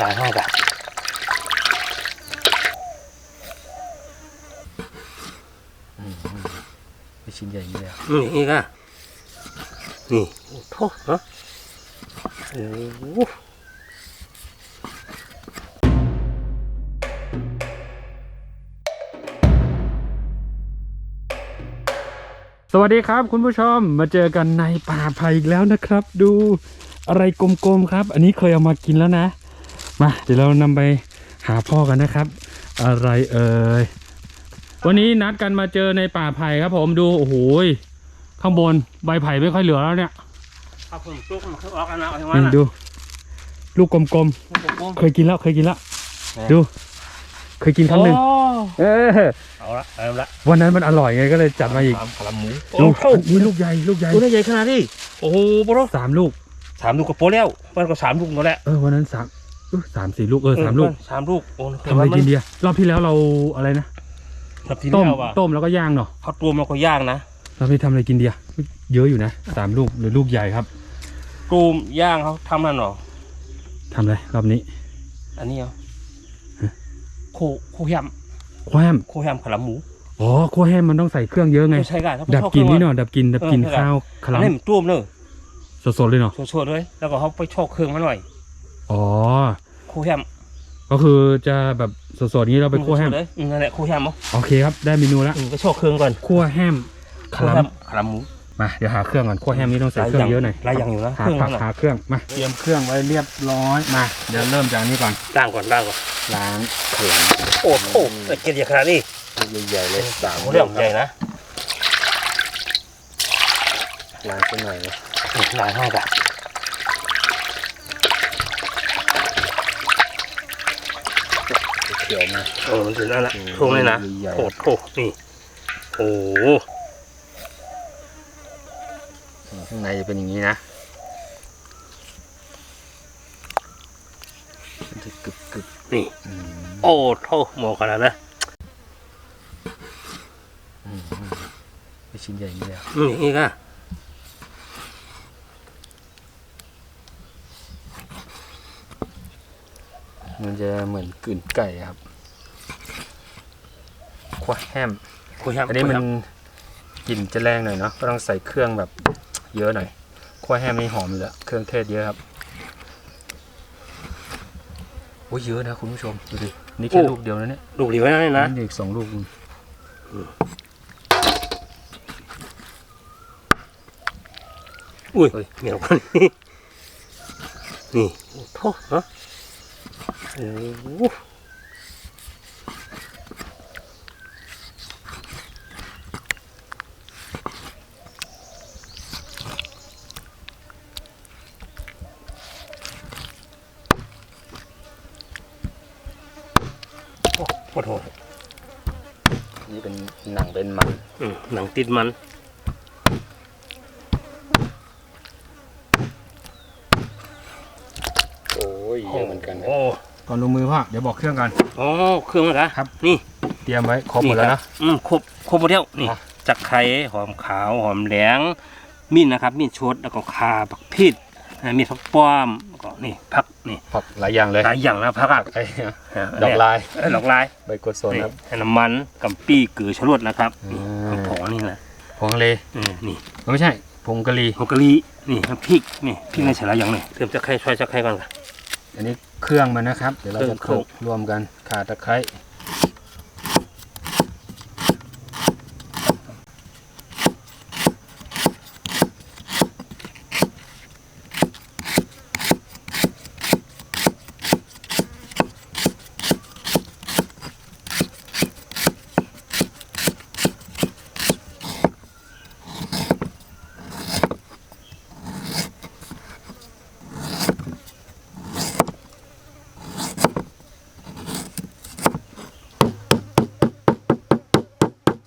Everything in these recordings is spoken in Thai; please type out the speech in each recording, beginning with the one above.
หลายห้องกันไปชิ้นใหญ่อย่างนี้เลยอะนี่อีกอะนี่โอ้โหเนาะโอ้โหสวัสดีครับคุณผู้ชมมาเจอกันในป่าไผ่อีกแล้วนะครับ ดูอะไรกลมๆครับ อันนี้เคยเอามากินแล้วนะ มาเดี๋ยวเรานำไปหาพ่อกันนะครับ อะไรเอ่ยวันนี้นัดกันมาเจอในป่าไผ่ครับ ผมดูโอ้โหยข้างบนใบไผ่ไม่ค่อยเหลือแล้วเนี่ยเอาผมจุกมันคือออกกันนะเอาอย่างนี่นั้นดู ลูกกลมผมๆเคยกินแล้วเคยกินแล้วไหนดู เคยกินครั้งหนึ่งเออเอาละเอาละวันนั้นมันอร่อยไงก็เลยจัดมาอีกสามขาหมูลูกโอ้โหนี่ลูกใหญ่ลูกใหญ่ตัวนี้ใหญ่ขนาดนี้โอ้โหบรสามลูกสามลูกกับโปรแล้วมันก็สามลูกนั่นแหละเออวันนั้นสาม อุ๊ยสามสี่ลูกเออสามลูกสามลูกโอ้ทำอะไรกินดีอะรอบที่แล้วเราอะไรนะทับทีต้มแล้วว่ะต้มแล้วก็ย่างเนาะเขาตัวมันก็ย่างนะรอบนี้ทำอะไรกินดีอะเยอะอยู่นะสามลูกหรือลูกใหญ่ครับตูมย่างเขาทำนั่นหรอทำอะไรรอบนี้ อันนี้เหรอฮะโคโคแฮมโคแฮมโคแฮมขาหลามหมูอ๋อโคแฮมมันต้องใส่เครื่องเยอะไงไม่ใช่กันเขาไปดับชอบกลินเครื่นี่องเนาะดับกลินดับกลินเออใช่ข้าวคอันลัมนี้มันต้มเลยสดๆเลยเนาะสดๆเลย แล้วก็เขาไปชอกเครื่องมาหน่อย อ๋อโคแฮมก็คือจะแบบสดๆนี้เราไปคั่วแฮมสดๆเลยอืมนั่นแหละโคแฮมเหรอโอเคครับได้เมนูแล้วอืมไปชอกเครื่องก่อนคั่วแฮมโคคลัแฮมมขาหลามหมูมาเดี๋ยวหาเครื่องก่อนคั่วแฮมนี่ต้องใส่เครื่องเยอะหน่อยหลายอย่างอยู่นะหาเครื่องผักนั่นหาน่ะเครื่องมาเตรียมเครื่องไว้เรียบร้อยมาเดี๋ยวเริ่มจากนี้ก่อนล้างก่อนล้างก่อนล้างเขื่อนโอ้โหแต่เกลียดขนาดนี้ใหญ่ๆเลยสามเรื่องใหญ่นะล้างไปหน่อยนะหลายห้องกัน เขียวมาเออมันถึงนั่นแหละอืมช่วงนี้นะใหญ่ๆโอ้โหนี่โอ้โหข้างในจะเป็นอย่างนี้นะมันจะกรึบกรึบนี่อืมโอ้โหหมอขนาดนะอืมไปชิ้นใหญ่อย่างนี้เลยอะนี่อีก มันจะเหมือนกลืนไก่ครับควาแฮมโคแฮมอันนี้มันกลิ่นจะแรงหน่อยเนาะก็ต้องใส่เครื่องแบบเยอะหน่อยควาแฮมนี่หอมอยู่แล้วเครื่องเทศเยอะครับโอ้ยเยอะนะคุณผู้ชมดูดินี่แค่ลูกเดียวนะเนี่ยลูกหลีไว้นั่นนะนี่อีกสองลูกอุ้ยเหนียวกันนี่นี่โอ้โหเนาะ โอ้โหโอ้โหโทษนี่เป็นหนังเป็นมันอืมหนังติดมัน โอ้ยเยอะเหมือนกัน โอ้ ก่อนลงมือพ่อ เดี๋ยวบอกเครื่องก่อนโอ้เครื่องอะไรครับ นี่ เตรียมไว้ครบหมดแล้วนะอืมครบครบหมดแล้วนี่อะจักไข่หอมขาวหอมแหลงมีดนะครับ มีดชดแล้วก็คาผักพีดอ่ามีดผักป้อมแล้วก็นี่ผักนี่ผักหลายอย่างเลยหลายอย่างนะผักอะไอ้อ่าดอกลายเอ้ยดอกลายใบกดสนนี่ครับน้ำมันกัมปี้เกลือชะรวดนะครับนี่อืมผงนี่แหละผงทะเลเออนี่ไม่ใช่ผงกะหรี่ผงกะหรี่นี่น้ำพริกนี่พริกในฉลายอย่างนี่เติมจักไข่ช่วยจักไข่ก่อนค่ะอันนี้ เครื่องมันนะครับ เดี๋ยวเราจะเคครื่ลุองกรวมกันข่าตะไคร้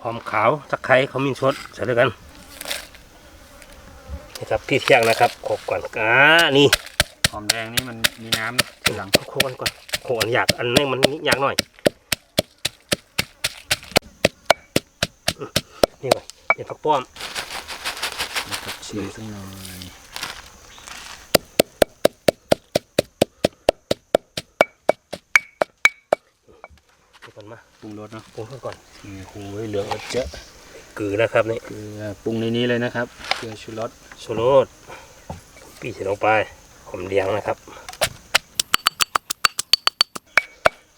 อมขาวจักไข่เขามีชดใส่ด้วยกันนี่ครับพี่เที่ยงนะครับโขกก่อนอ่านี่หอมแดงนี่มันมีน้ำทีหลังโคกันก่อนโคอันอยากอันนี้มันยากหน่อยอืมนี่ก่อนนี่ผักป้อมผักชีสักหน่อย มันมาปรุงรสเนาะปรุงซะก่อนนี่โอ้ยเหลืองเจ๊ะกือนะครับนี่เกลือปรุงในนี้เลยนะครับเกลือชูรสชูรสปีใส่ลงไปหอมเลี้ยงนะครับ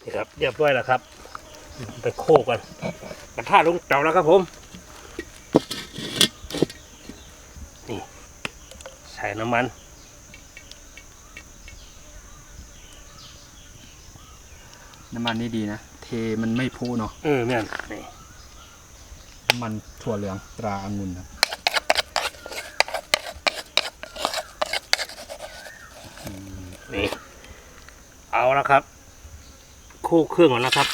นี่ครับเรียบร้อยแล้วครับ ไปโคกกันกระทะลงเตาแล้วครับผมนี่ใส่น้ำมันน้ำมันนี่ดีนะเท มันไม่พุเนาะเออแม่นนี่น้ำมันถั่วเหลืองตราองุ่นครับนี่เอาแล้วครับโคกเครื่องก่อนนะครับ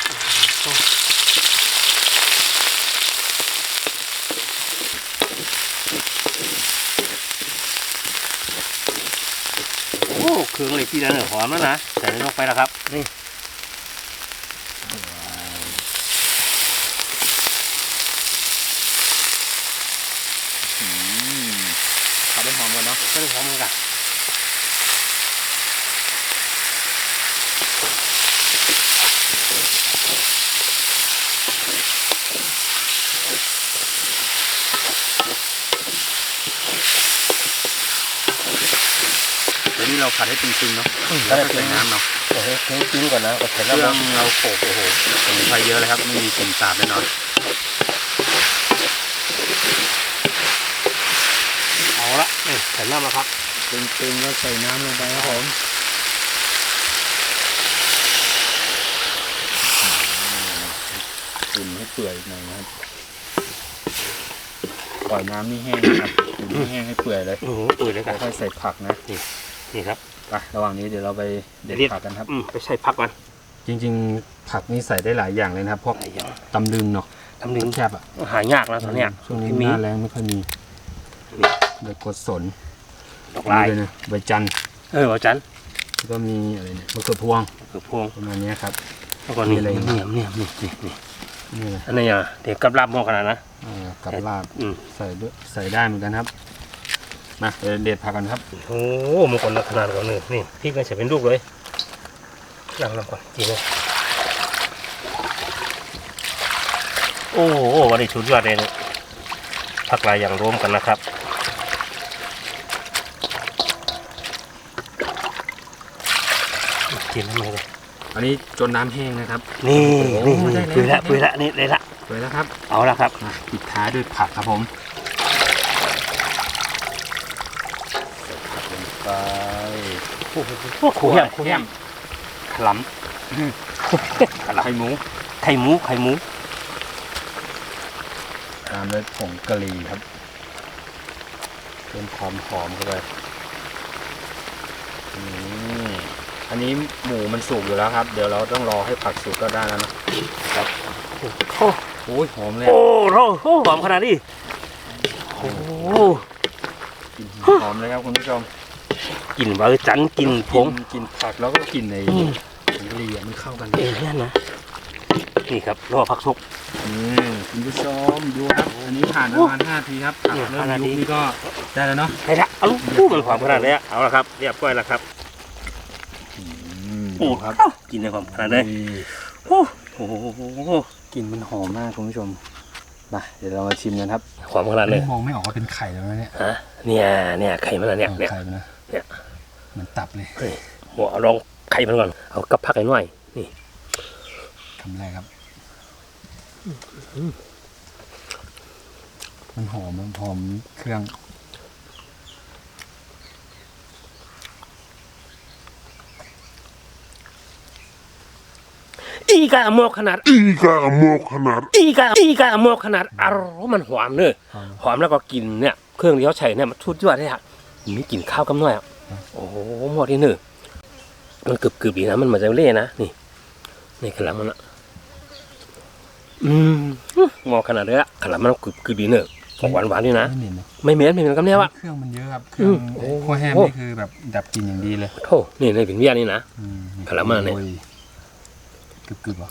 โอ้เครื่องเลยที่นั่นเหรอหอมแล้วนะใส่ลงไปแล้วครับนี่ ขับได้หอมก่อนเนาะ ก็ได้หอมเหมือนกัน เดี๋ยวนี้เรา ผัดให้ตึงๆเนาะแล้แล้ววก็ก็ใส่ใส่น้ำน้ำเนาะโอ้โหเครื่องจิ้มก่อนนะก็ใส่เคแล้วรื่เราองเราโขลกโอ้โหสมุนไพรเยอะเลยครับไม่มีกลิ่นสาบแน่นอนเอาละนี่ใส่น้ำแล้วครับตึงๆก็ใส่น้ำลงไปครับผมอุ่นให้เปื่อยหน่อยนะครับปล่อยน้ำนี่แห้งนะครับอุ่นให้แห้งให้เปื่อยเลยโอ้โหปืนเลยกันค่อยๆใส่ผักนะ นี่ครับไประหว่างนี้เดี๋ยวเราไปเด็ดเด็ดผักกันครับ อืมไปใส่พักก่อนจริง ๆ ผักนี่ใส่ได้หลายอย่างเลยนะครับพวกอะไรอย่างตำลึงเนาะทำหนึ่งแคบอะหายากนะตอนเนี้ยช่วงนี้ที่หมีน้าแรงไม่ค่อยมีนี่ใบกดสนดอกลายนี่เลยนะใบจันทร์เอออาจารย์แล้วก็มีอะไรเนี่ยมะเขือพวงคือพวงประมาณนี้ครับแล้วก็นี่มีอะไรเนี่ยเนี่ยนี่นี่นี่นี่เลยอันนี้อะเดี๋ยวกับลาบหม้อขนาดนะอ่ากับลาบอืมใส่ด้วยใส่ได้เหมือนกันครับ มาเดี๋ยวเด็ดผักกันครับ โอ้โหมันคนละขนาดก่อนเลยนี่พริกมันจะเป็นลูกเลยนั่งลงก่อนกินเลยโอ้โหวันนี้ชุดยอดเลยเนี่ยผักหลายอย่างรวมกันนะครับกินน้ำมันเลยอันนี้จนน้ำแห้งนะครับ นี่โอ้นี่ได้นี่แล้วปุยละปุยละนี่ได้ละสวยแล้วครับ เอาละครับมาปิดท้ายด้วยผักครับผมใส่ ผักลงไปโอ้โหคู่แฮมคู่แฮมขลำไข่หมู ไข่หมูไข่หมูตามด้วยผงกะหรี่ครับเพิ่มความหอมเข้าไปนี่อันนี้หมูมันสุกอยู่แล้วครับ เดี๋ยวเราต้องรอให้ผักสุกก็ได้แล้วนะครับโอ้โอ้ยหอมเลยโอ้โหโอ้หอมขนาดนี้โอ้โหกลิ่นหอมเลยครับคุณผู้ชม กลิ่นบาร์จันกลิ่นผกิงนกินผักแล้วก็กินในอืมผงกะหรี่อะมันเข้ากันเอ้ยเนี่ยนะนี่ครับรอผักสุก นี่คุณผู้ชมดูครับอันนี้ผ่านประมาณ5ทีครับผักเนี่ยเริ่มห้านายุที บนี่ก็ได้แล้วเนาะได้ละเอาลูกพูดมันความขนาดนี้เอาละครับเรียบร้อยแล้วครับอืมโอ้ดูคครัรับบกินในความขนาดนี้นี่โอ้โหกลิ่นมันหอมมากคุณผู้ชมมาเดี๋ยวเรามาชิมกันครับความขนาดเลยมองไม่ออกว่าเป็นไข่แล้วนะเนี่ยฮะเนี่ยเนี่ยไข่มันอะเนี่ยเนี่ยไข่มันนะเนี่ย เหมือนตับเลยเฮ้ยหัวเอาลองไข่มันก่อน เอากับผักให้หน่อยนี่คำแรกครับ มันหอมมันหอมเครื่องอีกาหมอกขนาด Iga mokhanar อีกาอีกาหมอกขนาดอารมณ์มันหอมเนอะหอมหอมแล้วก็กลินเนี่ย เครื่องที่เขาใช้เนี่ยมันชุดยอดเลยอะมีกลิ่นข้าวกำน้อยอะ โอ้โหหมดที่หนึ่งมันกรึบกรึบๆดีนะมันเหมือนจะเล่นะ นี่นี่ขลังมันอะอืมหมอขนาดเลยอะขลังมันกรึบกรึบดีเนอะของหวานหวานๆนี่นะไม่เหม็นนะ ไม่เหม็นไม่เหม็นกำเนี้ยวอะเครื่องมันเยอะครับ เครื่องอืมโอ้คั่วแห้มโอ้นี่คือแบบดับกลิ่นอย่างดีเลยโธ่นี่ในเป็นเวียนี่นะอืมขนาดมันเนี่ยโอ้กรึบกรึบๆเหรอ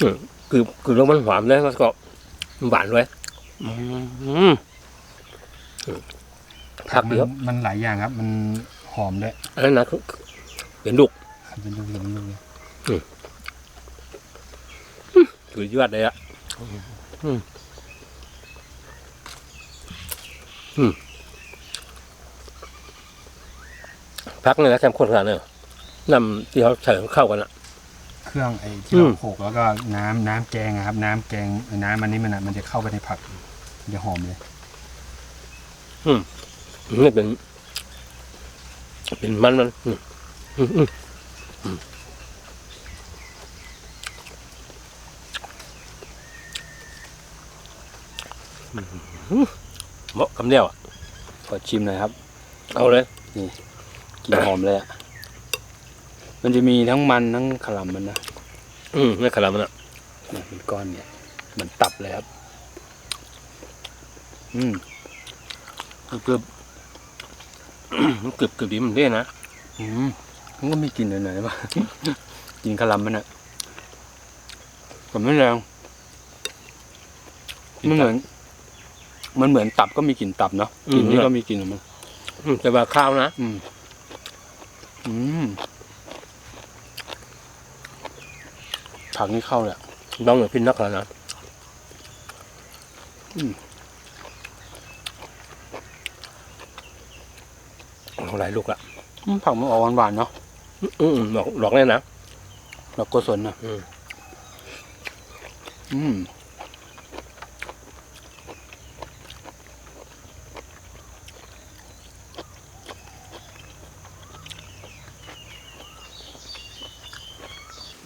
กรึบกรึบแล้วมันหอมเลยแล้วก็หวานด้วยอืมผักเดียวมันมันหลายอย่างครับ มัน หอมด้วยอันนั้นนะคือเป็นลูกเป็นลูกๆลูกๆเลยสสุดยอดเลยอะอืมอืมพักเลยนะแคมข้นขนาดเนี่ยนำที่เขาใส่เข้ากันอะเครื่องไอ้ที่อืเรามโขลกแล้วก็น้ำน้ำแกงอะครับ น้ำแกงไอ้น้ำมันนี้มันอะมันจะเข้าไปในผักมันจะหอมเลยนี่เป็น เป็นมันมันอืมอืมอืมอืมเหมาะคำเดียวอะขอชิมหน่อยครับ เอาเลย นี่กลิ่นหอมเลยอะมันจะมีทั้งมันทั้งขลำมันนะ อืมนี่ขนาดมันอะเนี่ยเป็นก้อนเนี่ยเหมันตับเลยครับ อืมเกือบ มันเกือบเกือบดีมันเด้นะอืมมันก็มีกลิ่นหน่อยๆป่ะกลิ่นขลำมันอะแต่ไม่แรงมันเหมือน มันเหมือนตับก็มีกลิ่นตับเนาะกลิ่นนี้ก็มีกลิ่นของมันอืมแต่ว่าข้าวนะอืม อืมผักนี่เข้าเลยอะน้องเหนือพินนักแล้วนะอืม เอา หลายลูกละอืมผักมันออกหวานๆเนาะอืมอืมหลอกหลอกเลยนะดอกโกศลนะอืมอืม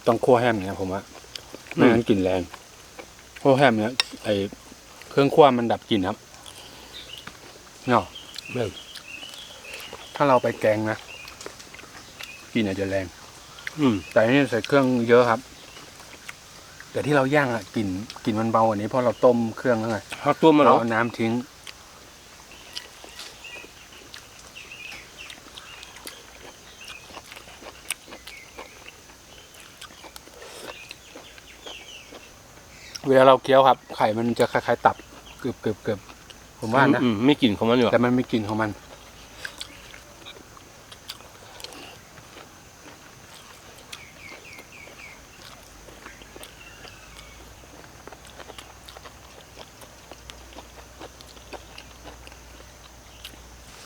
ต้องคั่วแฮมเนี่ยผมว่าไม่งั้นกลิ่นแรงคั่วแฮมเนี่ยไอเครื่องคั่วมันดับกลิ่นครับเนาะแม่น ถ้าเราไปแกงนะกลิ่นอาจจะแรง อืม แต่อันนี่ใส่เครื่องเยอะครับ แต่ที่เราย่างอะกลิ่นกลิ่นมันเบากว่านี้เพราะเราต้มเครื่องแล้วไงเขาตัวมันเหรเราอเอาน้ำทิ้ง เวลาเราเคี้ยวครับ ไข่มันจะคล้ายๆตับเกือบเกือบเกือบผมว่านะ อืมไม่กลิ่นของมันอยู่อะแต่มันมีกลิ่นของมัน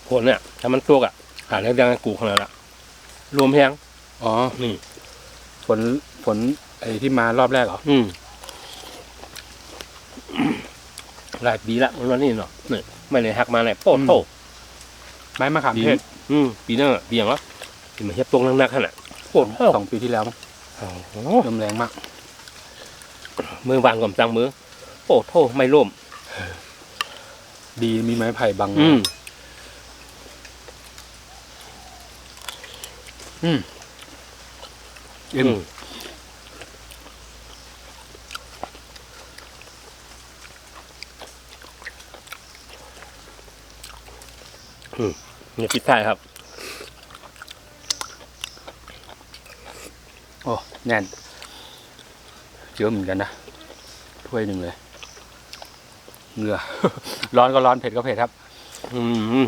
ผลเนี่ยถ้ามันตัวกอะหาเรื่องดังกูขนาดละรวมแพงอ๋อ นี่ ผลผลไอ้ที่มารอบแรกเหรอ อืมหลายปีละมันวันนี้เนาะนี่ไม่เลยหักมาไหนโป้โตไม้มะขามปีเทศอืมปีหน้าปีอย่างวะที่มันเฮ็ดตรงนักๆขนาดโป้โตสองปีที่แล้วมั้งโอ้โหเริ่มแรงมาก มือวางก่อมจังมือโป้โตไม่ร่วมดีมีไม้ไผ่บังอืม อืมเอ็มอืมอืมเนี่ยปิดท้ายครับ โอ้ แน่นเยอะเหมือนกันนะ ถ้วยหนึ่งเลย เหงื่อ ร้อนก็ร้อน เผ็ดก็เผ็ดครับ อืม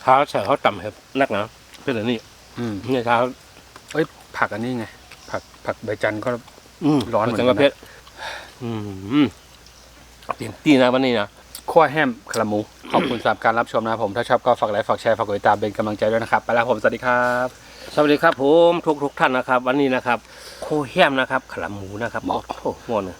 เท้าใส่เขาต่ำครับ นักนะเพื่อนนี่ อืมเนี่ยเท้าเอ้ย ผักอันนี้ไง ผักผักใบจันทร์ก็ อืมร้อนเหมือนกันจังประเภทอืมเตรียมตีนะวันนี้นะขั้วแฮมคารามู ขอบคุณสำหรับการรับชมนะครับผม ถ้าชอบก็ฝากไลค์ฝากแชร์ฝากกดติดตามเป็นกำลังใจด้วยนะครับ ไปแล้วผมสวัสดีครับ สวัสดีครับผมทุกทุกๆท่านนะครับ วันนี้นะครับ โคแฮมนะครับขลำหมูนะครับโอ้โหหมดเลย